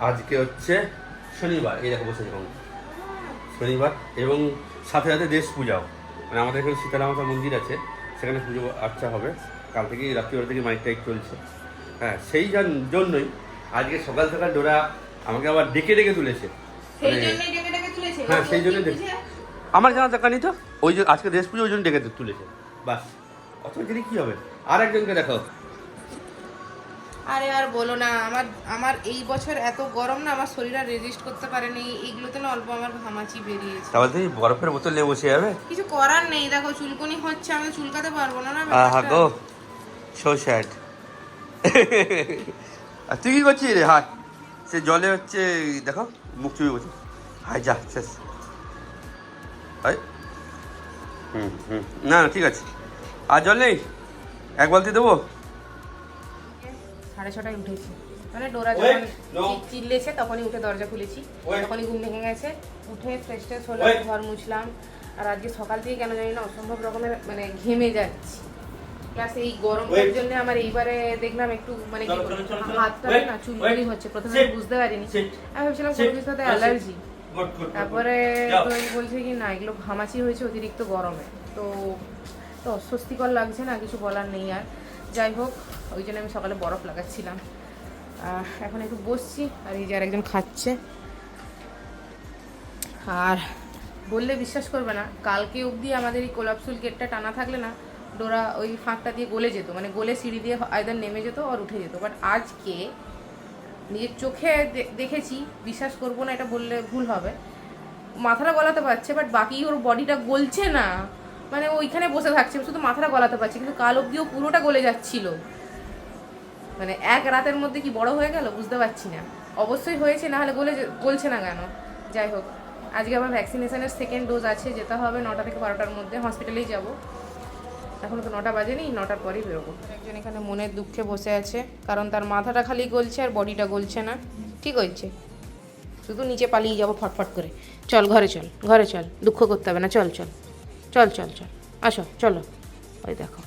আজকে হচ্ছে শনিবার এই দেখো বসে দেখুন শনিবার এবং সাথে সাথে দেশ পূজাও। মানে আমাদের এখানে সীতারা মাতা মন্দির আছে সেখানে পুজো আর্চা হবে। কাল থেকে রাত্রিবেলা থেকে মাইক টাইক চলছে। হ্যাঁ সেই জন্যই আজকে সকাল সকাল ডোরা আমাকে আবার ডেকে ডেকে তুলেছে। মানে- জন্যই ডেকে ডেকে তুলেছে? হ্যাঁ, সেই ডেকে- আমার জানা দরকার নেই তো? ওই যে আজকে দেশ পুজো ওই জন্য ডেকে তুলেছে। বাস। অত কী হবে? আর একজনকে দেখাও। আরে আর বলো না আমার আমার এই বছর এত গরম না আমার শরীর আর রেজিস্ট করতে পারেনি। এইগুলোতে না অল্প আমার ঘামাচি বেরিয়েছে। তাহলে তুমি বরফের বোতল বসে যাবে? কিছু করার নেই দেখো চুলকুনি হচ্ছে আমি চুলকাতে পারব না না আহা। গো সো স্যাড আর তুই কি করছিস রে? হাত সে জলে হচ্ছে দেখো মুখ চুপে বসে। হাই যা শেষ। হুম হুম। না ঠিক আছে। আর জল নেই? এক বালতি দেবো? সাড়ে ছটায় উঠেছি। মানে ডোরা যখন চিল্লেছে তখনই উঠে দরজা খুলেছি। তখনই ঘুম ভেঙে গেছে। উঠে ফ্রেশ ট্রেশ Wait. ঘর মুছলাম। আর আজকে সকাল থেকে কেন জানি না অসম্ভব রকমের মানে ঘেমে যাচ্ছি। প্লাস এই গরমটার Wait. জন্য আমার এইবারে দেখলাম একটু মানে কি। হাতটা না চুলগুলি হচ্ছে। প্রথমে আমি বুঝতে পারিনি। আমি ভাবছিলাম. কোনো Sit. অ্যালার্জি তারপরে বলছে কি না এগুলো ঘামাচি হয়েছে অতিরিক্ত গরমে। তো তো অস্বস্তিকর লাগছে না, কিছু বলার নেই আর। যাই হোক, ওই জন্য আমি সকালে বরফ লাগাচ্ছিলাম। এখন একটু বসছি, আর এই যে আর একজন খাচ্ছে। আর বললে বিশ্বাস করবে না, কালকে অবধি আমাদের এই কোলাপসুল গেটটা টানা থাকলে না, ডোরা ওই ফাঁকটা দিয়ে গলে যেত। মানে গলে সিঁড়ি দিয়ে আয়দার নেমে যেত আর উঠে যেত। বাট আজকে নিজের চোখে দেখেছি, বিশ্বাস করব না, এটা বললে ভুল হবে। মাথাটা গলাতে পারছে বাট বাকি ওর বডিটা গলছে না। মানে ওইখানে বসে থাকছে শুধু মাথাটা গলাতে পারছি, কিন্তু কাল অব্দিও পুরোটা গলে যাচ্ছিল। মানে এক রাতের মধ্যে কি বড় হয়ে গেল? বুঝতে পারছি না। অবশ্যই হয়েছে, না হলে গলে গলছে না কেন? যাই হোক, আজকে আমার ভ্যাকসিনেশনের সেকেন্ড ডোজ আছে যেতে হবে নটা থেকে বারোটার মধ্যে হসপিটালেই যাব। এখন তো নটা বাজেনি, নটার পরেই বেরোবো। একজন এখানে মনের দুঃখে বসে আছে, কারণ তার মাথাটা খালি গলছে আর বডিটা গলছে না। ঠিক হয়েছে। শুধু নিচে পালিয়ে যাব ফটফট করে। চল, ঘরে চল ঘরে চল, দুঃখ করতে হবে না, চল চল। চল চল চল। আসো চলো। ওই দেখো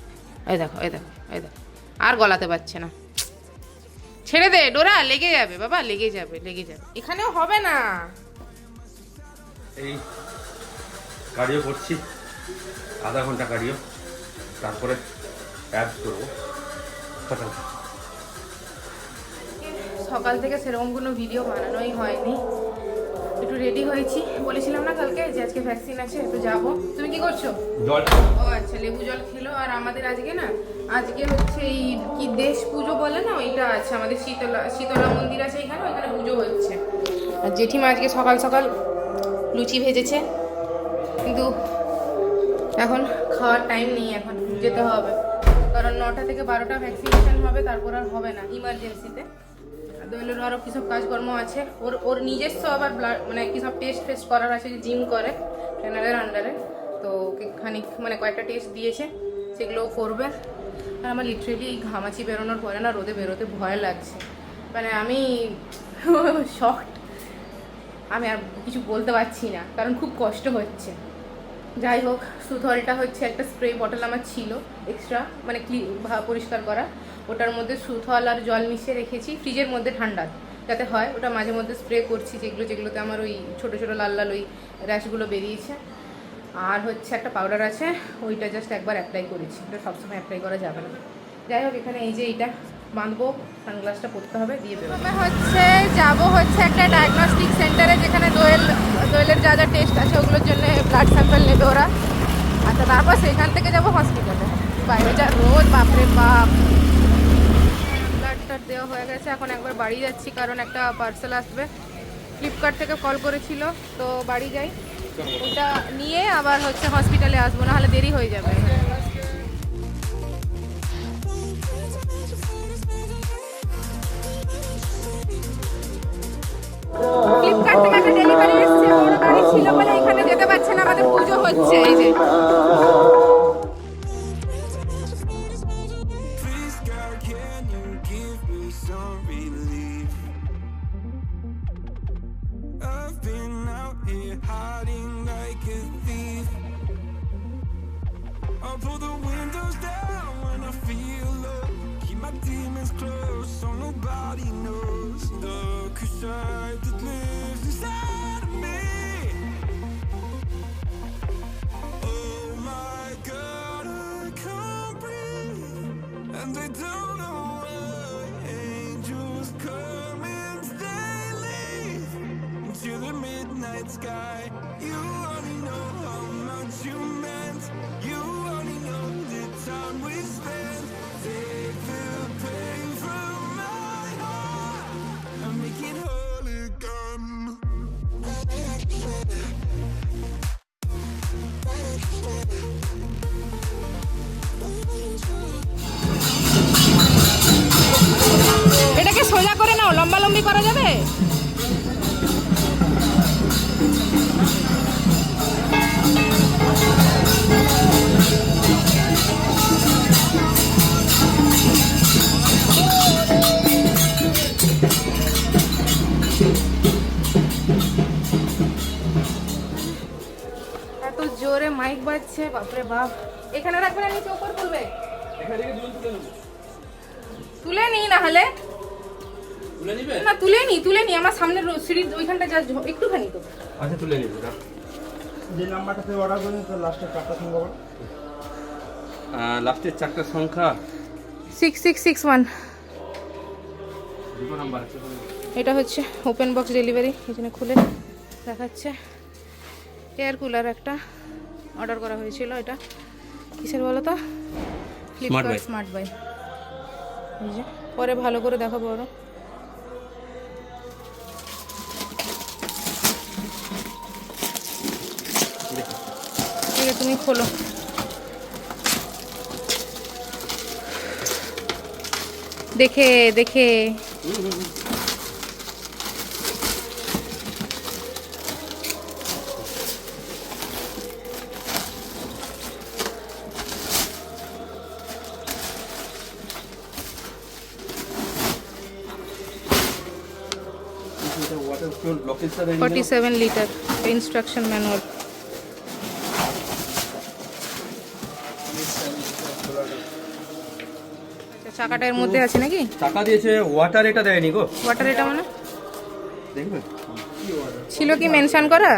ওই দেখো ওই দেখো ওই দেখো। আর গলাতে পারছে না। ছেড়ে দে ডোরা লেগে যাবে বাবা লেগে যাবে লেগে যাবে। এখানেও হবে না। এই কার্ডিও করছি। আধা ঘণ্টা কার্ডিও তারপরে অ্যাবস করব। সকাল থেকে সেরকম কোনো ভিডিও বানানোই হয়নি। একটু রেডি হয়েছি। বলেছিলাম না কালকে যে আজকে ভ্যাকসিন আছে একটু যাব। তুমি কি করছ? জল। ও আচ্ছা লেবু জল খেলো। আর আমাদের আজকে না আজকে হচ্ছে এই কি দেশ পুজো বলে না ওইটা আছে। আমাদের শীতলা শীতলা মন্দির আছে এখানে ওইখানে পুজো হচ্ছে। আর জেঠিমা আজকে সকাল সকাল লুচি ভেজেছে। কিন্তু এখন খাওয়ার টাইম নেই এখন যেতে হবে। কারণ নটা থেকে বারোটা ভ্যাকসিনেশন হবে তারপর আর হবে না ইমার্জেন্সিতে দোয়েলের আরও কী সব কাজকর্ম আছে। ওর ওর নিজস্ব আবার ব্লাড মানে কী সব টেস্ট ফেস্ট করার আছে জিম করে ট্রেনারের আন্ডারে তো ওকে খানিক মানে কয়েকটা টেস্ট দিয়েছে, সেগুলোও করবে। আর আমার লিটারেলি এই ঘামাচি বেরোনোর পরে না রোদে বেরোতে ভয় লাগছে। মানে আমি শক্ট আমি আর কিছু বলতে পারছি না, কারণ খুব কষ্ট হচ্ছে। যাই হোক, সুথলটা হচ্ছে একটা স্প্রে বটল আমার ছিল। এক্সট্রা মানে ক্লি ভা- পরিষ্কার করা। ওটার মধ্যে সুথল আর জল মিশিয়ে রেখেছি। ফ্রিজের মধ্যে ঠান্ডা, যাতে হয়। ওটা মাঝে মধ্যে স্প্রে করছি যেগুলো, যেগুলোতে আমার ওই ছোটো ছোটো, লাল লাল ওই র্যাশগুলো বেরিয়েছে। আর হচ্ছে একটা পাউডার আছে, ওইটা জাস্ট একবার অ্যাপ্লাই করেছি। ওটা সবসময় অ্যাপ্লাই করা যাবে না। যাই হোক, এখানে এই যে এইটা বাঁধবো সানগ্লাসটা পরতে হবে, দিয়ে দেবো হচ্ছে যাব হচ্ছে একটা ডায়াগনস্টিক সেন্টারে যেখানে দোয়েল, দোয়েলের যা যা টেস্ট আছে, ওগুলোর জন্য ব্লাড স্যাম্পল নেবে ওরা। আচ্ছা তারপর সেখান থেকে যাব হসপিটালে বাইরে যা রোদ বাপরে বাপ। ব্লাড দেওয়া হয়ে গেছে, এখন একবার বাড়ি যাচ্ছি, কারণ একটা পার্সেল আসবে। ফ্লিপকার্ট থেকে কল করেছিল, তো বাড়ি যাই। ওটা নিয়ে আবার হচ্ছে হসপিটালে আসব না হলে দেরি হয়ে যাবে। ফ্লিপকার্ট থেকে একটা ডেলিভারি এসেছে বড় গাড়ি ছিল বলে এখানে যেতে পারছে না, আমাদের পুজো হচ্ছে, এই যে। I'll pull the windows down when I feel alone. demons close so nobody knows the crucial that lives inside of me. Oh my God, I can't breathe, and I don't know why angels come and they leave to the midnight sky. You only know how much you meant. বাপরে বাপ। এখানে রাখবে না নিচে উপর তুলবে? তুলে নিই না হলে না তুলে নি তুলে নি। আমার সামনের সিঁড়ির ওইখানটা যা একটুখানি তো। আচ্ছা তুলে নিবে না যে নাম্বারটাতে অর্ডার করেন তো লাস্টের চারটা সংখ্যা বলো। লাস্টের চারটা সংখ্যা? সিক্স সিক্স সিক্স ওয়ান এটা হচ্ছে ওপেন বক্স ডেলিভারি এখানে খুলে দেখাচ্ছে। এয়ার কুলার একটা। অর্ডার করা হয়েছিল এটা। কিসের বলো তো? ফ্লিপকার্ট। স্মার্ট বাই পরে ভালো করে দেখাবো আছে তুমি খোলো। দেখে দেখে। 47 লিটার ইনস্ট্রাকশন ম্যানুয়াল চাকাটা এর মধ্যে আছে নাকি? চাকা দিয়েছে ওয়াটার এটা দেয়নি গো। ওয়াটার এটা মানে? দেখবে? ছিল কি মেনশন করা?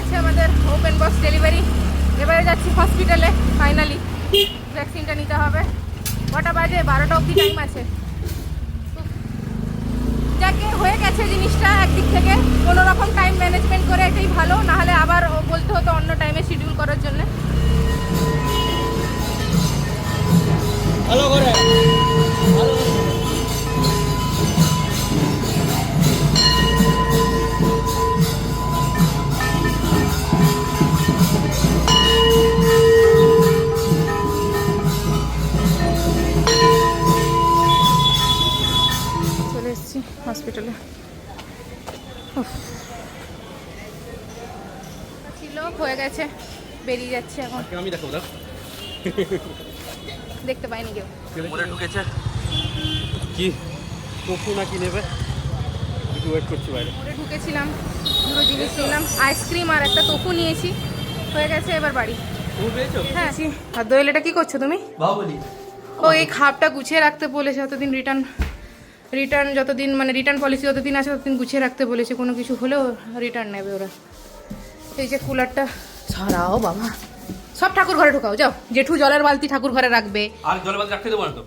আছে আমাদের ওপেন বক্স ডেলিভারি এবারে যাচ্ছি হসপিটালে ফাইনালি ভ্যাকসিনটা নিতে হবে। কটা বাজে? বারোটা অব্দি টাইম আছে। যাকে হয়ে গেছে জিনিসটা একদিক থেকে। ছিল হয়ে গেছে বেরিয়ে যাচ্ছে এখন। আমি দেখো দেখতে পাইনি কেউ। মনে ঢুকেছে। কি? কফু না কি নেবে? একটু ওয়েট করছি বাইরে। মোড়ে ঢুকেছিলাম দুটো জিনিস নিলাম আইসক্রিম আর একটা তোফু নিয়েছি। হয়ে গেছে এবার বাড়ি। হ্যাঁ। আর দোয়েল এটা কি করছ তুমি? ও এই খাপটা গুছিয়ে রাখতে বলেছে যতদিন রিটার্ন রিটার্ন যতদিন মানে রিটার্ন পলিসি যতদিন আছে ততদিন গুছিয়ে রাখতে বলেছে কোনো কিছু হলেও রিটার্ন নেবে ওরা। এই যে কুলারটা ছাড়াও বাবা। সব ঠাকুর ঘরে ঢোকাও যাও। জেঠু জলের বালতি ঠাকুর ঘরে রাখবে। আর জল বাদ রাখতে দেবো না তো?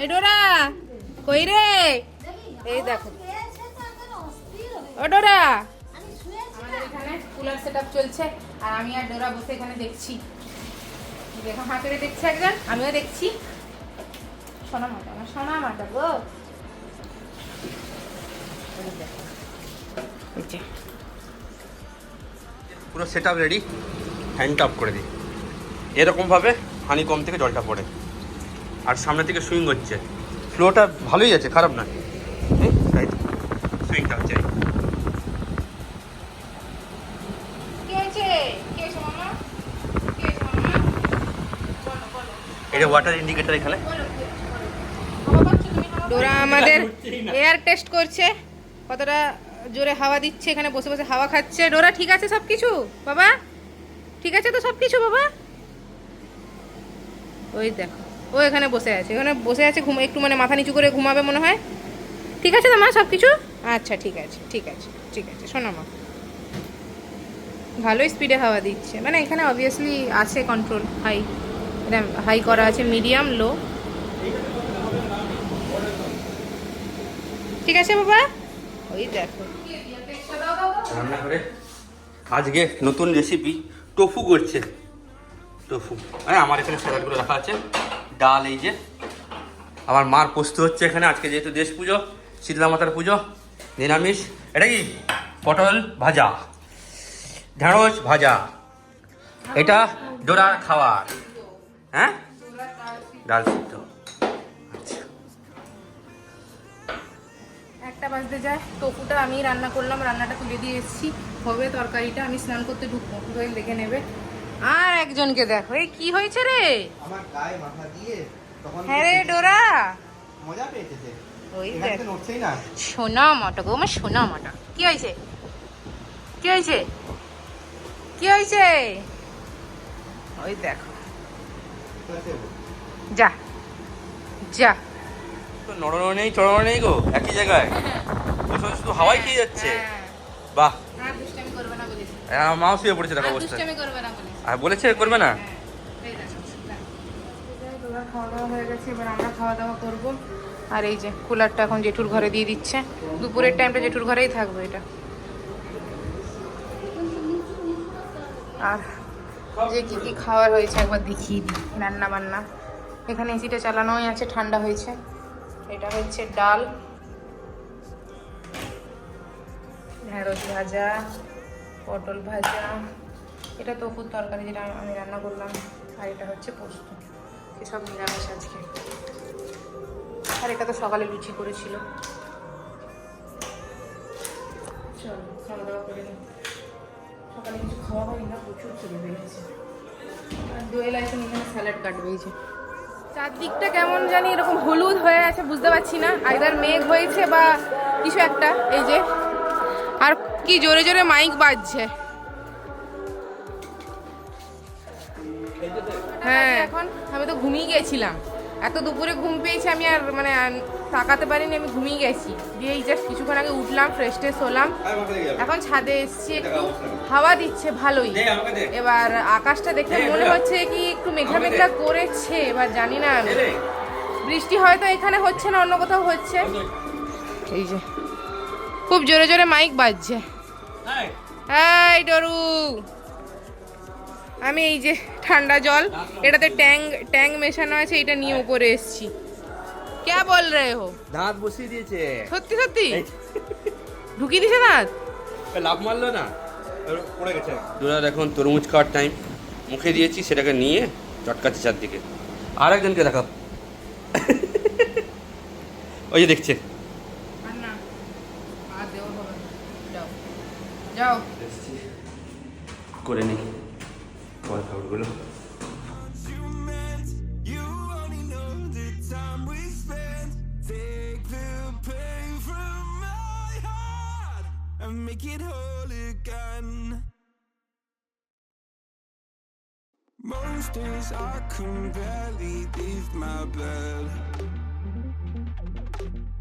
এই ডোরা কই রে? এই দেখো। ও ডোরা। এখানে কুলার সেট চলছে আর আমি আর ডোরা বসে এখানে দেখছি। দেখো হাঁ করে দেখছে একজন আমিও দেখছি। সোনা মাটা আমার সোনা মাটা গো। পুরো সেট আপ রেডি হ্যান্ড টপ করে দিই। এরকমভাবে হানি কম থেকে জলটা পড়ে। আর সামনে থেকে সুইং হচ্ছে। ফ্লোটা ভালোই আছে খারাপ না তাই তো সুইংটা হচ্ছে। এটা ওয়াটার ইন্ডিকেটার এখানে। ডোরা আমাদের এয়ার টেস্ট করছে। কতটা জোরে হাওয়া দিচ্ছে, এখানে বসে বসে হাওয়া খাচ্ছে। ডোরা ঠিক আছে সব কিছু বাবা? ঠিক আছে তো সব কিছু বাবা? ওই দেখো, ও এখানে বসে আছে, এখানে বসে আছে, ঘুম, একটু মানে মাথা নিচু করে ঘুমাবে মনে হয়। ঠিক আছে তো মা সব কিছু আচ্ছা ঠিক আছে ঠিক আছে ঠিক আছে, শোনো মা। ভালোই স্পিডে হাওয়া দিচ্ছে মানে এখানে অবভিয়াসলি আছে কন্ট্রোল হাই হাই করা আছে মিডিয়াম লো ঠিক আছে বাবা? ওই দেখো। রান্না করে আজকে নতুন রেসিপি টোফু করছে। টোফু আরে আমার এখানে স্যালাডগুলো রাখা আছে। ডাল এই যে। আমার মার পোস্ত হচ্ছে এখানে। আজকে যেহেতু দেশ পুজো শীতলা মাতার পুজো নিরামিষ। এটা কি? পটল ভাজা। ঢেঁড়স ভাজা। এটা ডোরার খাবার হ্যাঁ? ডাল সিদ্ধ। একটা বাজতে যায়। টপুটা আমি রান্না করলাম রান্নাটা তুলে দিয়ে এসেছি। হবে তরকারিটা আমি স্নান করতে ঢুকবো। রোহিল দেখে নেবে। আর একজনকে দেখো। এই কি হয়েছে রে? আমার গায়ে মাথা দিয়ে হ্যাঁ রে ডোরা। মজা পেয়েছে ওই দেখ। তো নড়ছেই না। সোনা মাটা গো আমার সোনা মাটা। কি হয়েছে? কি হয়েছে? কি হয়েছে? ওই দেখো। যা। যা। তো নড়ানো নেই চড়ানো নেই গো একই জায়গায়। বসে বসে শুধু হাওয়াই খেয়ে যাচ্ছে। বাহ। করবে না বলিস আমার মাও শুয়ে পড়েছে দেখো না আর বলেছে করবে না? খাওয়া দাওয়া হয়ে গেছে এবার আমরা খাওয়া দাওয়া করব। আর এই যে কুলারটা এখন জেঠুর ঘরে দিয়ে দিচ্ছে। দুপুরের টাইমটা জেঠুর ঘরেই থাকবে এটা। আর যে কি কি খাওয়ার হয়েছে একবার দেখিয়ে দিই। রান্না বান্না এখানে এসিটা চালানোই আছে ঠান্ডা হয়েছে। এটা হচ্ছে ডাল। ঢেঁড়স ভাজা, পটল ভাজা। এটা তো খুব তরকারি যেটা আমি রান্না করলাম, আর এটা হচ্ছে পোস্ত। এসব নিরামিষ আজকে। আর এটা তো সকালে লুচি করেছিল। চলো খাওয়া দাওয়া করে নিই সকালে কিছু খাওয়া হয়নি না, প্রচুর খিদে পেয়েছে। আর দোয়েল এখন এখানে স্যালাড কাটবে, এই যে। চারদিকটা কেমন জানি এরকম হলুদ হয়ে আছে, বুঝতে পারছি না। আইদার মেঘ হয়েছে বা কিছু একটা, এই যে। আর কি জোরে জোরে মাইক বাজছে। হ্যাঁ এখন আমি তো ঘুমিয়ে গেছিলাম। এত দুপুরে ঘুম পেয়েছি আমি আর মানে তাকাতে পারিনি আমি ঘুমিয়ে গেছি। দিয়ে এই জাস্ট কিছুক্ষণ আগে উঠলাম ফ্রেশ ট্রেশ হলাম। এখন ছাদে এসছি একটু হাওয়া দিচ্ছে ভালোই। এবার আকাশটা দেখে মনে হচ্ছে কি একটু মেঘলা মেঘলা করেছে এবার জানি না। আমি বৃষ্টি হয়তো এখানে হচ্ছে না অন্য কোথাও হচ্ছে। এই যে খুব জোরে জোরে মাইক বাজছে। এই ডরু। আমি এই যে ঠান্ডা জল এটাতে ট্যাং ট্যাং মেশানো আছে এটা নিয়ে উপরে এসছি। কে বল রে হো? দাঁত বসিয়ে দিয়েছে। সত্যি সত্যি? ঢুকিয়ে দিছে দাঁত? লাভ মারলো না? পড়ে গেছে। দুলার এখন তরমুজ খাওয়ার টাইম মুখে দিয়েছি সেটাকে নিয়ে চটকাচ্ছে চারদিকে। আর একজনকে দেখা ওই যে দেখছে। যাও। যাও। করে নি। খাবার খাবারগুলো you meant. You only know the time we spent. Take the pain from my heart and make it whole again. Most days I can barely leave my bed.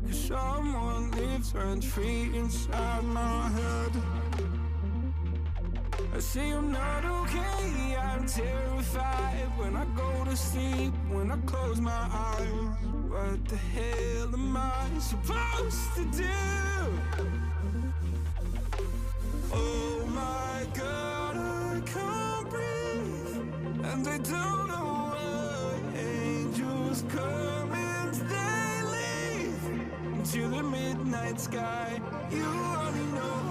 'Cause someone lives rent free inside my head. I say I'm not okay, I'm terrified when I go to sleep, when I close my eyes. What the hell am I supposed to do? Oh my god, I can't breathe, and I don't know why angels come and they leave into the midnight sky. You only know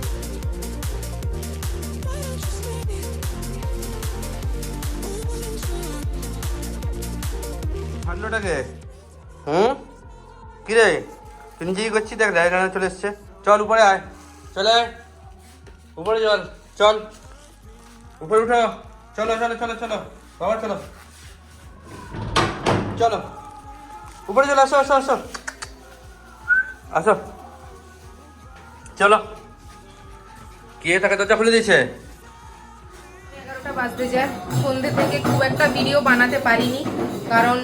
উঠলোটাকে হুম? কি রে তুই নিজেই করছিস? দেখ ডায়রা চলে এসছে। চল উপরে আয়। চলে। আয় উপরে চল। চল। উপরে উঠো। চলো চলো চলো চলো। বাবা চলো। চলো। উপরে চলো আসো আসো আসো। আসো। চলো। কে তাকে দরজা খুলে দিয়েছে? এগারোটা বাজতে যায়। সন্ধ্যে থেকে খুব একটা ভিডিও বানাতে পারিনি। কারণ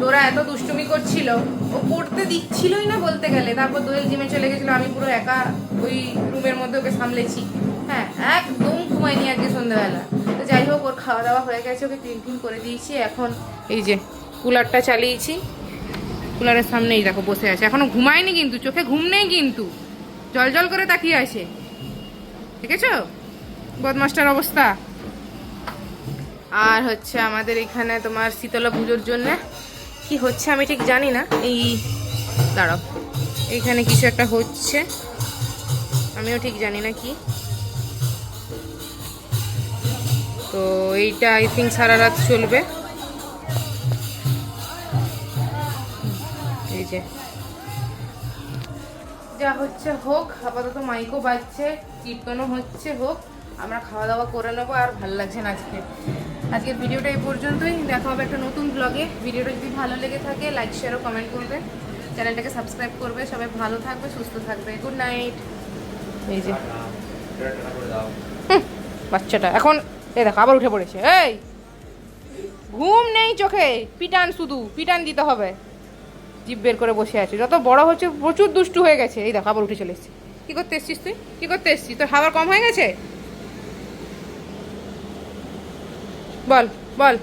ডোরা এত দুষ্টুমি করছিল, ও পড়তে দিচ্ছিলই না বলতে গেলে। তারপর দোয়েল জিমে চলে গেছিল, আমি পুরো একা ওই রুমের মধ্যে ওকে সামলেছি। হ্যাঁ একদম ঘুমাইনি আজকে সন্ধ্যাবেলা। তো যাই হোক, ওর খাওয়া দাওয়া হয়ে গেছে, ওকে ক্লিন ক্লিন করে দিয়েছি। এখন এই যে কুলারটা চালিয়েছি। কুলারের সামনেই দেখো বসে আছে। এখনও ঘুমায়নি কিন্তু, চোখে ঘুম নেই কিন্তু। জল জল করে তাকিয়ে আছে। ঠিক আছে বদমাস্টার অবস্থা। আর হচ্ছে আমাদের এখানে তোমার শীতলা পুজোর জন্য কি হচ্ছে আমি ঠিক জানি না। এই, দাঁড়াও। এইখানে কিছু একটা হচ্ছে। আমিও ঠিক জানি না কি। তো এইটা আই থিঙ্ক সারা রাত চলবে। এই যে। যা হচ্ছে হোক, আপাতত মাইকও বাজছে, কীর্তনও হচ্ছে হোক, আমরা খাওয়া দাওয়া করে নেব আর ভালো লাগছে না আজকে। আজকের ভিডিওটা এই পর্যন্তই। দেখা হবে একটা নতুন ব্লগে ভিডিওটা যদি ভালো লেগে থাকে লাইক শেয়ার ও কমেন্ট করবে। চ্যানেলটাকে সাবস্ক্রাইব করবে। সবাই ভালো থাকবে সুস্থ থাকবে। গুড নাইট এই যে। হুম, বাচ্চাটা। এখন এই দেখো আবার উঠে পড়েছে। এই! ঘুম নেই চোখে। পিটান শুধু। পিটান দিতে হবে। জিভ বের করে বসে আছে। যত বড় হচ্ছে প্রচুর দুষ্টু হয়ে গেছে। এই দেখো আবার উঠে চলে এসেছি। কী করতে এসছিস তুই? কী করতে এসছিস? তোর খাবার কম হয়ে গেছে? বল বল।